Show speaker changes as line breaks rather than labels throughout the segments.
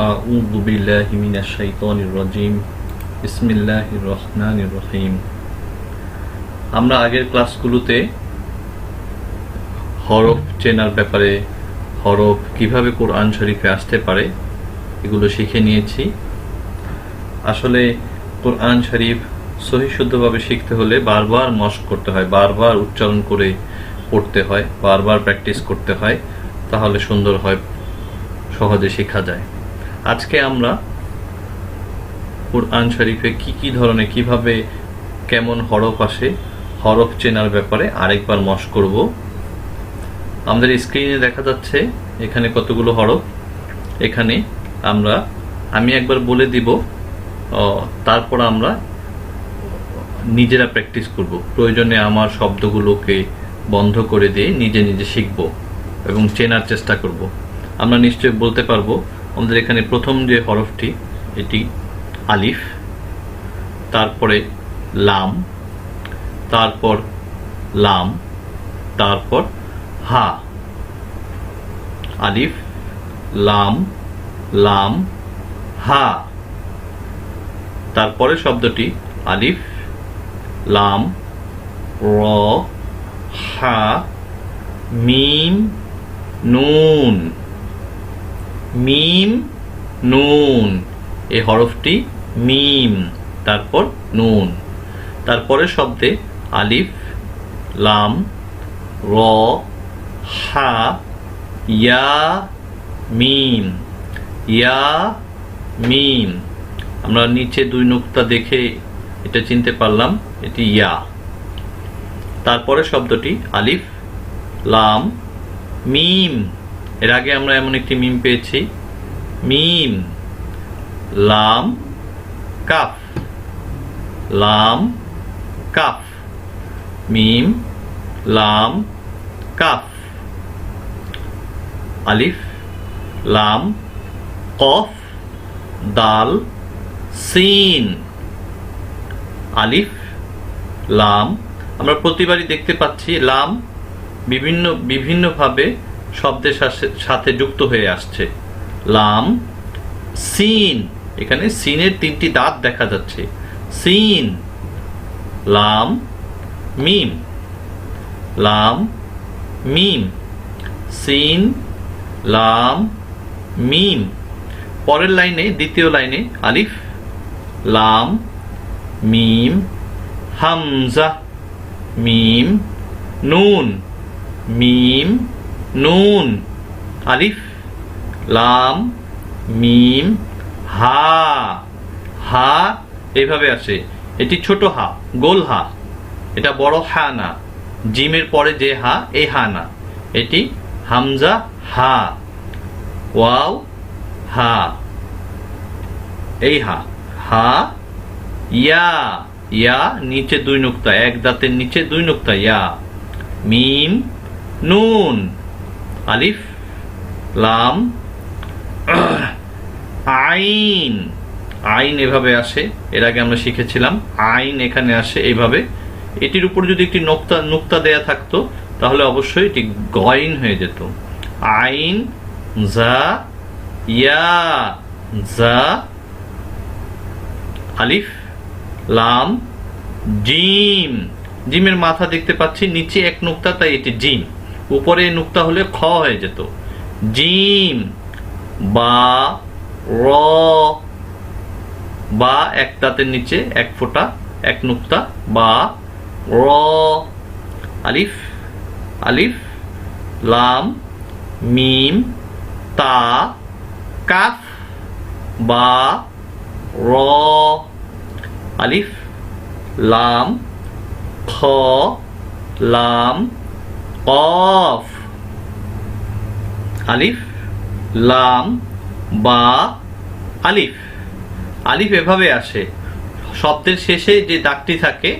أعوذ بالله من الشيطان الرجيم بسم الله الرحمن الرحيم আমরা আগের ক্লাসগুলোতে হরফ চেনার ব্যাপারে হরফ কিভাবে কোরআন শরীফে আসতে পারে এগুলো শিখে নিয়েছি আসলে কোরআন শরীফ সহি শুদ্ধভাবে শিখতে হলে বারবার মস্ক করতে হয় বারবার উচ্চারণ করে পড়তে হয় বারবার প্র্যাকটিস করতে হয় তাহলে সুন্দর হয় সহজে শেখা যায় আজকে আমরা কোরআন শরীফে কি কি ধরনের, কীভাবে কেমন হরফ আসে, হরফ চেনার ব্যাপারে আরেকবার মশ করব। আমাদের স্ক্রিনে দেখা যাচ্ছে এখানে কতগুলো হরফ। এখানে আমরা, আমি একবার বলে দিব তারপর আমরা নিজেরা প্র্যাকটিস করব। প্রয়োজনে আমার শব্দগুলোকে বন্ধ করে দিয়ে নিজে নিজে শিখব এবং চেনার চেষ্টা করব। আমরা নিশ্চয়ই বলতে পারব আমাদের এখানে প্রথম যে হরফটি, এটি আলিফ, তারপরে লাম, তারপর লাম, তারপর হা, আলিফ, লাম লাম, হা, তারপরে শব্দটি আলিফ, লাম, র, হা, মিম, নুন। মিম, নুন। এই হরফটি মিম, তারপর নুন। তারপরে শব্দে আলিফ, লাম, র, হা, ইয়া, মিম। ইয়া, মিম। আমরা নিচে দুই নুক্তা দেখে এটা চিনতে পারলাম, এটি ইয়া। তারপরে শব্দটি আলিফ, লাম, মিম। এর আগে আমরা এমন একটি মিম পেয়েছি। মিম, লাম, কাফ। লাম, কাফ। মিম, লাম, কাফ। আলিফ, লাম, কফ, দাল, সিন। আলিফ, লাম। আমরা প্রতিবারই দেখতে পাচ্ছি লাম বিভিন্ন, বিভিন্নভাবে শব্দের সাথে- যুক্ত হয়ে আসছে। লাম, সিন, এখানে সিনের তিনটি দাঁত দেখা যাচ্ছে। সিন, লাম, মিম। লাম, মিম। সিন, লাম, মিম। পরের লাইনে, দ্বিতীয় লাইনে, আলিফ, লাম, মিম, হামজা, মিম, নুন, মিম নুন আলিফ লাম মিম হা হা এইভাবে আসে। এটি ছোট হা, গোল হা। এটা বড় হা না। জিমের পরে যে হা, এই হা না। এটি হামজা, হা। ওয়াও, হা। এই হা। হা, ইয়া। ইয়া, নিচে দুই নুক্তা। এক দাঁতের নিচে দুই নুক্তা, ইয়া। মিম, নুন। আলিফ, লাম, আইন। আইন এভাবে আসে, এর আগে আমরা শিখেছিলাম, আইন এখানে আসে এইভাবে। এটির উপর যদি একটি নোক্তা, নুক্তা দেয়া থাকতো, তাহলে অবশ্যই এটি গইন হয়ে যেত। আইন জা ইয়া জা আলিফ, লাম, জিম। জিমের মাথা দেখতে পাচ্ছি, নিচে এক নুক্তা, তাই এটি জিম। উপরে নুক্তা হলে খ হয়ে যেত। জিম, বা, র, বা এক দাঁতের নিচে এক ফোঁটা, এক নুক্তা, বা, র, আলিফ আলিফ, লাম, মিম, তা, কাফ, বা, র, আলিফ, লাম, খ, লাম কফ। আলিফ, লাম, বা, আলিফ। আলিফ এভাবে আসে। শব্দের শেষে যে দাগটি থাকে,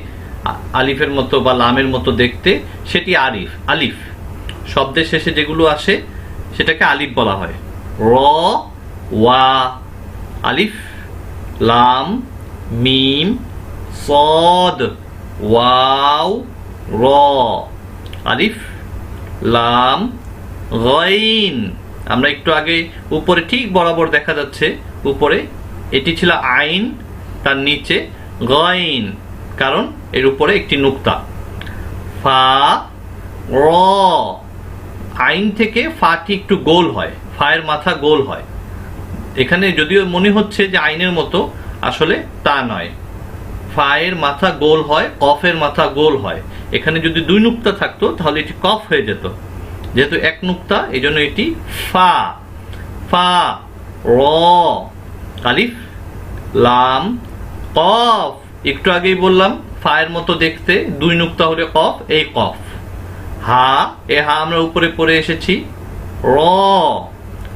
আলিফের মতো বা লামের মতো দেখতে, সেটি আলিফ আলিফ। শব্দের শেষে যেগুলো আসে, সেটাকে আলিফ বলা হয়। র, ওয়া, আলিফ। লাম, মিম, সদ, ওয়াও, র। আলিফ লাম, গইন। আমরা একটু আগে উপরে ঠিক বরাবর দেখা যাচ্ছে, উপরে। এটি ছিল আইন, তার নিচে গইন, কারণ এর উপরে একটি নুক্তা। ফা, র। আইন থেকে ফাটি একটু গোল হয়, ফায়ের মাথা গোল হয়। এখানে যদিও মনে হচ্ছে যে আইনের মতো, আসলে তা নয়। ফায়ের মাথা গোল হয়, কফের মাথা গোল হয়। এখানে যদি দুই নুক্তা থাকতো, তাহলে এটি কফ হয়ে যেত। যেহেতু এক নুক্তা এই জন্য এটি ফা। ফা, র, আলিফ, লাম, কফ। একটু আগেই বললাম, ফায়ের মতো দেখতে, দুই নুক্তা হলে কফ, এই কফ। হা, এ হা আমরা উপরে পড়ে এসেছি। র,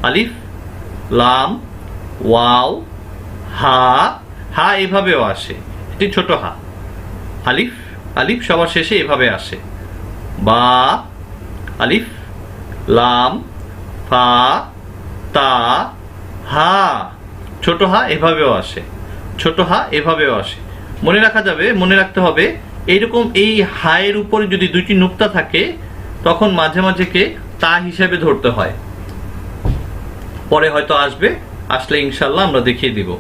আলিফ, লাম, ওয়াও, হা। হা এভাবেও আসে। এটি ছোট হা। আলিফ আলিফ সবার শেষে এভাবে আসে। বা, আলিফ, লাম, ফা, তা, হা, ছোট হা এভাবেও আসে। ছোট হা এভাবেও আসে। মনে রাখা যাবে, মনে রাখতে হবে এইরকম এই হায়ের উপরে যদি দুইটি নুক্তা থাকে, তখন মাঝে মাঝে কে? তা হিসেবে ধরতে হয়। পরে হয়তো আসবে, আসলে ইনশাল্লাহ আমরা দেখিয়ে দিব।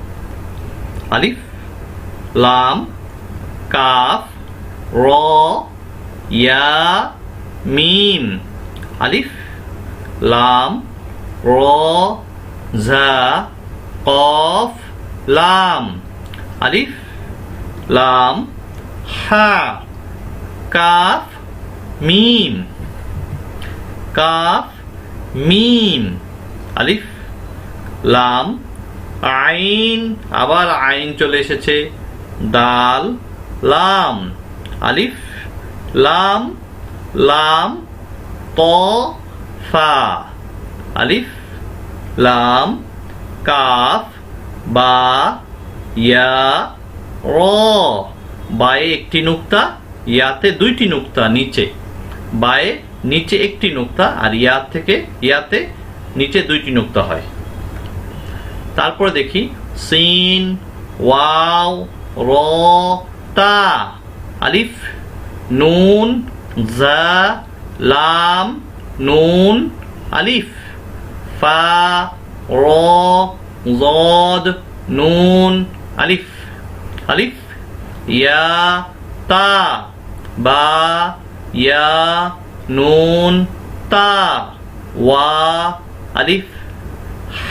আলিফ, লাম, কাফ র, ইয়া, মিম, আলিফ, লাম, র, জা, কফ, লাম, আলিফ, লাম, হা, কাফ, মিম কাফ, মিম, আলিফ, লাম, আইন, আবার আইন চলে এসেছে দাল লাম। আলিফ, লাম লাম, ত, ফা। আলিফ, লাম, কাফ, বা, ইয়া, র। বায়ে একটি নুক্তা, ইয়াতে দুইটি নুক্তা নিচে। বায়ে নিচে একটি নুক্তা আর ইয়া থেকে, ইয়াতে নিচে দুইটি নুক্তা হয়। তারপরে দেখি, সিন, ওয়াও, র, তা। আলিফ, নুন, জা, লাম, নুন, আলিফ। ফা, র, জদ, নুন, আলিফ। আলিফ, ইয়া, তা। বা, ইয়া, নুন, তা। ওয়া, আলিফ।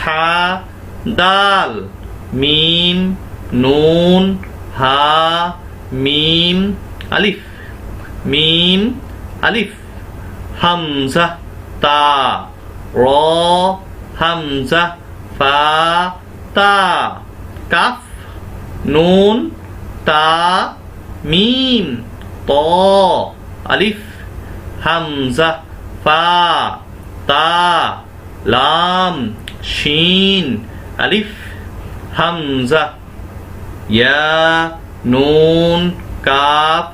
হা, দাল। মিম, নুন, হা মিম আলিফ মিম আলিফ হামজা তা র হামজা ফা তা কাফ নুন তা মিম ত আলিফ হামজা ফা তা লাম শিন আলিফ হামজা ইয়া নুন কাপ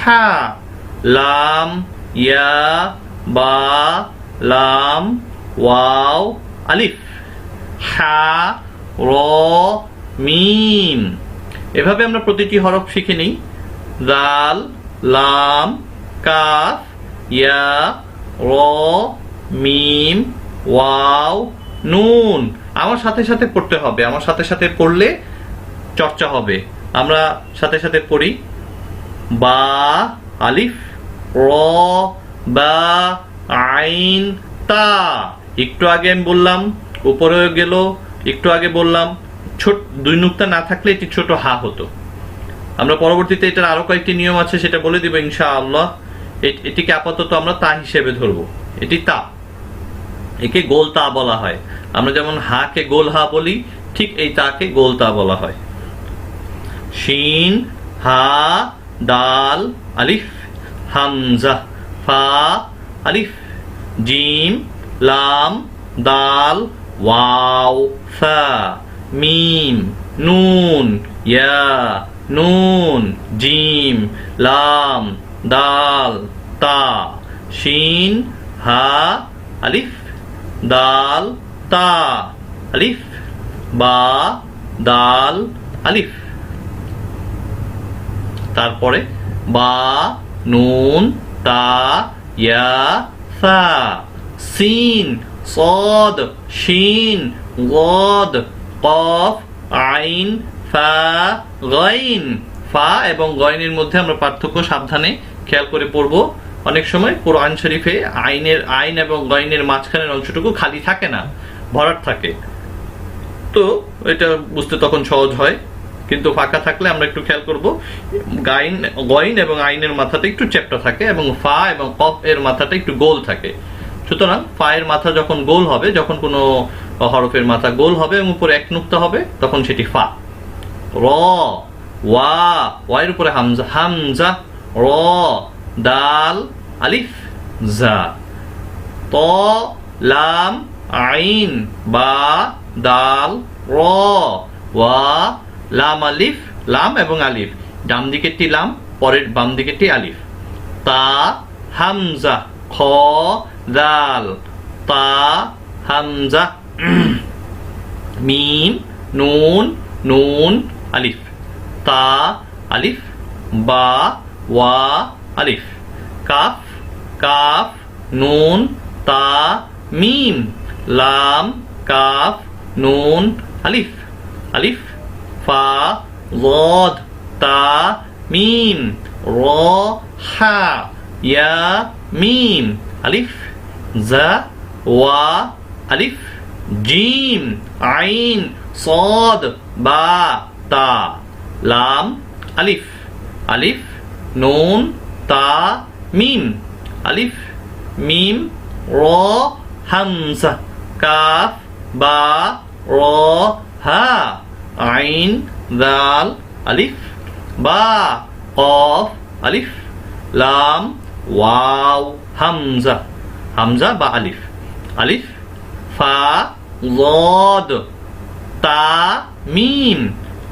হা লাম ইয়া বা লাম ওয়াও আলিফ হা র মিম এভাবে আমরা প্রতিটি হরফ শিখে নিই। দাল লাম কাফ ইয়া র মিম ওয়াও নুন আমার সাথে সাথে পড়তে হবে। আমার সাথে সাথে পড়লে চর্চা হবে। আমরা সাথে সাথে পড়ি, বা, আলিফ, র, বা, আইন, তা। একটু আগে আমি বললাম উপরে গেল, একটু আগে বললাম, ছোট, দুই নুক্তা না থাকলে এটি ছোট হা হতো। আমরা পরবর্তীতে এটার আরও কয়েকটি নিয়ম আছে, সেটা বলে দিব ইনশা আল্লাহ এটিকে আপাতত আমরা তা হিসেবে ধরবো। এটি তা। একে গোল তা বলা হয়। আমরা যেমন হাকে গোল হা বলি, ঠিক এই তাকে গোল তা বলা হয়। শিন, হা, দাল, আলিফ, হামজা, ফা, আলিফ, জিম, লাম, দাল, ওয়াও, ফা, মিম, নুন, ইয়া, নুন, জিম, লাম, দাল, তা, শিন, হা, আলিফ, দাল, তা, আলিফ, বা, দাল, আলিফ। তারপরে বা নুন তা ইয়া সা সিন صاد শিন গদ কফ আইন ফা গইন ফা এবং গয়নের মধ্যে আমরা পার্থক্য সাবধানে খেয়াল করে পড়ব অনেক সময় কোরআন শরীফে আইনের আইন এবং গয়নের মাঝখানের অংশটুকু খালি থাকে না ভরাট থাকে তো এটা বুঝতে তখন সহজ হয় কিন্তু ফাঁকা থাকলে আমরা একটু খেয়াল করব, গাইন, গইন এবং আইনের মাথাটা একটু চ্যাপ্টা থাকে এবং ফা এবং কফ এর মাথাটা একটু গোল থাকে। সুতরাং ফা এর মাথা যখন গোল হবে, যখন কোনো হরফের মাথা গোল হবে এবং উপরে এক হবে, তখন সেটি ফা। র, ওয়া ওয়াইয়ের উপরে হামজা হামজা, র, দাল, আলিফ, জা। ত, লাম, আইন, বা, দাল, র, ওয়া লাম আলিফ, লাম এবং আলিফ। ডান দিকেরটি লাম, পরের বাম দিকেরটি আলিফ। তা, হামজা, খ, দাল। তা, হামজা, মিম, নুন নুন, আলিফ। তা, আলিফ। বা, ওয়া, আলিফ। কাফ কাফ, নুন, তা, মিম। লাম, কাফ, নুন, আলিফ। আলিফ ফা গদ তা মিম র হা ইয়া মিম আলিফ জা ওয়া আলিফ জিম আইন صاد বা তা লাম আলিফ আলিফ নুন তা মিম আলিফ মিম র হামজা কাফ বা র হা আইন, দাল, আলিফ, বা, কফ, আলিফ, লাম, ওয়াও, হামজা হামজা বা আলিফ আলিফ, ফা, গদ, তা, মিম,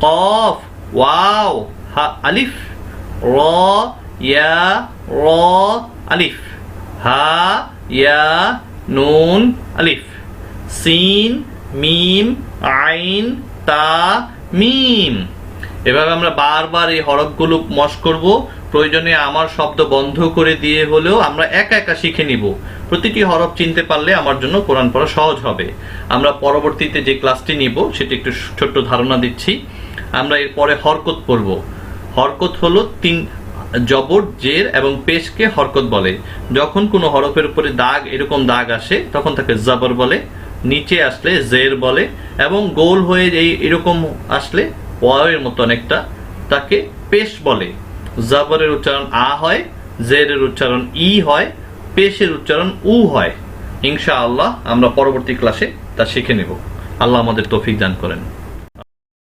কফ, ওয়াও, হা, আলিফ, র, ইয়া, র, আলিফ, হা, ইয়া, নুন, আলিফ, সিন, মিম, আইন তা মিম এভাবে আমরা বারবার এই হরফগুলো মশ করব। প্রয়োজনে আমার শব্দ বন্ধ করে দিয়ে হলেও আমরা একা একা শিখে নিব। প্রতিটি হরফ চিনতে পারলে আমার জন্য কোরআন পড়া সহজ হবে। আমরা পরবর্তীতে যে ক্লাসটি নিব, সেটি একটু ছোট্ট ধারণা দিচ্ছি। আমরা এরপরে হরকত পড়ব। হরকত হলো তিন জবর, জের এবং পেশকে হরকত বলে। যখন কোনো হরফের উপরে দাগ, এরকম দাগ আসে, তখন তাকে জবর বলে। নিচে আসলে জের বলে এবং গোল হয়ে এই এরকম আসলে ওয়াওয়ের মতো অনেকটা তাকে পেশ বলে। জাবরের উচ্চারণ আ হয়, জেরের উচ্চারণ ই হয়, পেশের উচ্চারণ উ হয়। ইনশা আল্লাহ আমরা পরবর্তী ক্লাসে তা শিখে নেব। আল্লাহ আমাদের তৌফিক দান করেন।